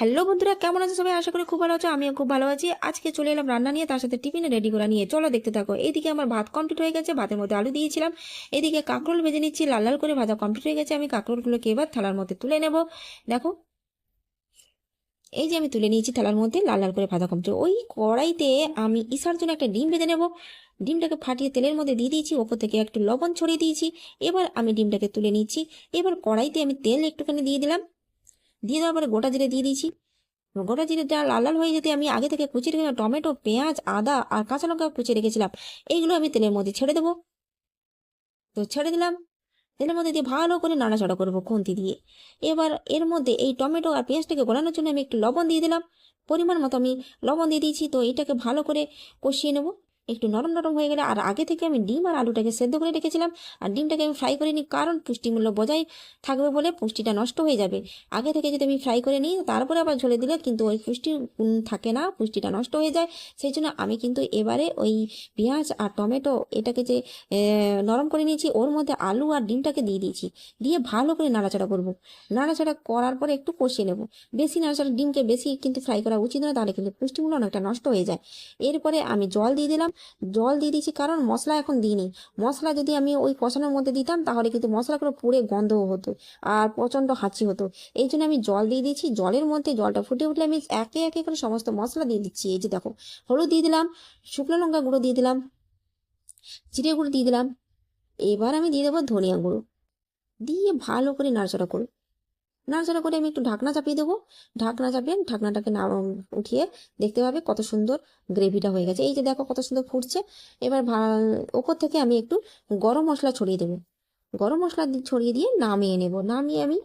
Hello বন্ধুরা, কেমন আছে সবাই? আশা করি খুব ভালো আছো, আমিও খুব ভালো আছি। আজকে চলে এলাম রান্না নিয়ে, তার সাথে টিফিনে রেডি করা নিয়ে। চলো দেখতে থাকো। এইদিকে আমার ভাত কমপ্লিট হয়ে গেছে, ভাতের মধ্যে আলু দিয়েছিলাম। এদিকে কাঁকরোল ভেজে নিচ্ছি, লাল লাল করে ভাজা কমপ্লিট হয়ে গেছে। আমি কাঁকরোলগুলোকে এবার থালার মধ্যে তুলে নেব। দেখো, এই যে আমি তুলে নিয়েছি থালার মধ্যে লাল লাল করে ভাজা কমপ্লিট ওই কড়াইতে আমি ইসার জন্য একটা ডিম ভেজে নেব। ডিমটাকে ফাটিয়ে তেলের মধ্যে দিয়ে দিয়েছি, ওপর থেকে একটু লবণ ছড়িয়ে দিয়েছি। এবার আমি ডিমটাকে তুলে নিচ্ছি। এবার কড়াইতে আমি তেল একটুখানি দিয়ে দিলাম। দিয়ে দেওয়ার পরে গোটা জিরে দিয়ে দিয়েছি। গোটা জিরেটা লাল লাল হয়ে যেতে আমি আগে থেকে কুচিয়ে রেখে টমেটো, পেঁয়াজ, আদা আর কাঁচা লঙ্কা কুচিয়ে রেখেছিলাম। এইগুলো আমি তেলের মধ্যে ছেড়ে দেবো। তো ছেড়ে দিলাম। তেলের মধ্যে দিয়ে ভালো করে নাড়াচাড়া করব খুন্তি দিয়ে। এবার এর মধ্যে এই টমেটো আর পেঁয়াজটাকে গলানোর জন্য আমি একটু লবণ দিয়ে দিলাম। পরিমাণ মতো আমি লবণ দিয়ে দিয়েছি। তো এটাকে ভালো করে কষিয়ে নেব। একটু নরম নরম হয়ে গেলে আর আগে থেকে আমি ডিম আর আলুটাকে সেদ্ধ করে রেখেছিলাম। আর ডিমটাকে আমি ফ্রাই করে নিই কারণ পুষ্টিমূল্য বজায় থাকবে বলে পুষ্টিটা নষ্ট হয়ে যাবে। আগে থেকে যদি আমি ফ্রাই করে নিই, তারপরে আবার ঝোলে দিলে কিন্তু ওই পুষ্টি থাকে না, পুষ্টিটা নষ্ট হয়ে যায়। সেই জন্য আমি কিন্তু এবারে ওই পেঁয়াজ আর টমেটো এটাকে যে নরম করে নিয়েছি, ওর মধ্যে আলু আর ডিমটাকে দিয়ে দিয়েছি। দিয়ে ভালো করে নাড়াচাড়া করব। নাড়াচাড়া করার পরে একটু কষিয়ে নেব। বেশি নাড়াচাড়া, ডিমকে বেশি কিন্তু ফ্রাই করা উচিত নয়, তাহলে কিন্তু পুষ্টিমূল্য অনেকটা নষ্ট হয়ে যায়। এরপরে আমি জল দিয়ে দিলাম। জল দিয়ে দিয়েছি, কারণ মশলা এখন দিইনি। মশলা যদি আমি ওই কষানোর মধ্যে দিতাম, তাহলে কিন্তু মশলাগুলো পুড়ে গন্ধ হতো আর প্রচণ্ড হাঁচি হতো। এই জন্য আমি জল দিয়ে দিয়েছি। জলের মধ্যে জলটা ফুটে উঠলে আমি একে একে করে সমস্ত মশলা দিয়ে দিচ্ছি। এই যে দেখো, হলুদ দিয়ে দিলাম, শুকনো লঙ্কা গুঁড়ো দিয়ে দিলাম, জিরে গুঁড়ো দিয়ে দিলাম। এবার আমি দিয়ে দেবো ধনিয়া গুঁড়ো। দিয়ে ভালো করে নাড়াচাড়া করো। নাড়াচাড়া করে আমি একটু ঢাকনা চাপিয়ে দেবো। ঢাকনা চাপিয়ে ঢাকনাটাকে না উঠিয়ে দেখতে পাবে কত সুন্দর গ্রেভিটা হয়ে গেছে। এই যে দেখো কত সুন্দর ফুটছে। এবার ওপর থেকে আমি একটু গরম মশলা ছড়িয়ে দেবো। গরম মশলা ছড়িয়ে দিয়ে নামিয়ে নেব। নামিয়ে আমি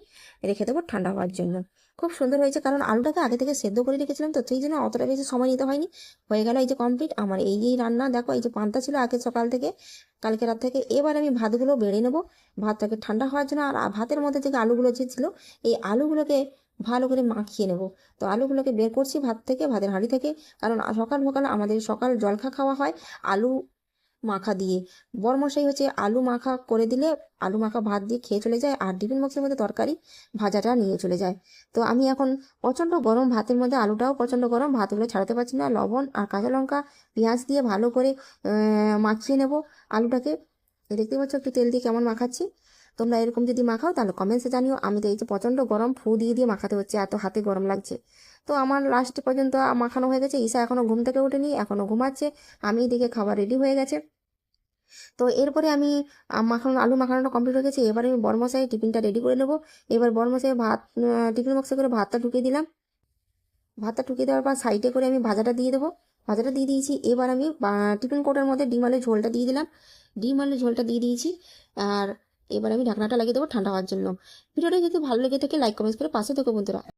রেখে দেবো ঠান্ডা হওয়ার জন্য। খুব সুন্দর হয়েছে। কারণ আলুটাকে আগে থেকে সেদ্ধ করে রেখেছিলাম তো, সেই জন্য অতটা বেশি সময় নিতে হয়নি। হয়ে গেল এই যে কমপ্লিট আমার এই এই রান্না, দেখো এই যে পান্তা ছিল আগে সকাল থেকে, কালকে রাত থেকে। এবার আমি ভাতগুলো বেড়ে নেব। ভাতটাকে ঠান্ডা হওয়ার জন্য আর ভাতের মধ্যে থেকে আলুগুলো যে ছিল, এই আলুগুলোকে ভালো করে মাখিয়ে নেব। তো আলুগুলোকে বের করছি ভাত থেকে, ভাতের হাঁড়ি থেকে। কারণ সকাল সকাল আমাদের সকাল জলখা খাওয়া হয়। আলু মাখা দিয়ে। বরমশাই হচ্ছে আলু মাখা করে দিলে, আলু মাখা ভাত দিয়ে খেয়ে চলে যায় আর টিফিন বক্সের মধ্যে তরকারি ভাজাটা নিয়ে চলে যায়। তো আমি এখন প্রচণ্ড গরম ভাতের মধ্যে আলুটাও প্রচণ্ড গরম, ভাতগুলো ছাড়াতে পারছি না, লবণ আর কাঁচা লঙ্কা পেঁয়াজ দিয়ে ভালো করে মাখিয়ে নেব আলুটাকে। দেখতে পাচ্ছ একটু তেল দিয়ে কেমন মাখাচ্ছি। তোমরা এরকম যদি মাখাও তাহলে কমেন্টসে জানিও, আমি তো এই যে প্রচণ্ড গরম ফু দিয়ে দিয়ে মাখাতে হচ্ছে, এত হাতে গরম লাগছে। তো আমার লাস্ট পর্যন্ত মাখানো হয়ে গেছে, ঈশা এখনও ঘুম থেকে ওঠেনি এখনও ঘুমাচ্ছে, আমি এদিকে খাবার রেডি হয়ে গেছে। তো এরপরে আমি মাখানো, আলু মাখানোটা কমপ্লিট হয়ে গেছে। এবার আমি বরমশাই টিফিনটা রেডি করে নেব। এবার বরমশাই ভাত টিফিন বক্সে করে ভাতটা ঢুকিয়ে দিলাম। ভাতটা ঢুকিয়ে দেওয়ার পর সাইডে করে আমি ভাজাটা দিয়ে দেবো। ভাজাটা দিয়ে দিয়েছি। এবার আমি টিফিন কোটার মধ্যে ডিম আলুর ঝোলটা দিয়ে দিলাম। ডিম আলুর ঝোলটা দিয়ে দিয়েছি। আর এবার আমি ঢাকনাটা লাগিয়ে দেবো ঠান্ডা হওয়ার জন্য। ভিডিওটা যদি ভালো লেগে থাকে লাইক কমেন্টস করে পাশে থেকো বন্ধুরা।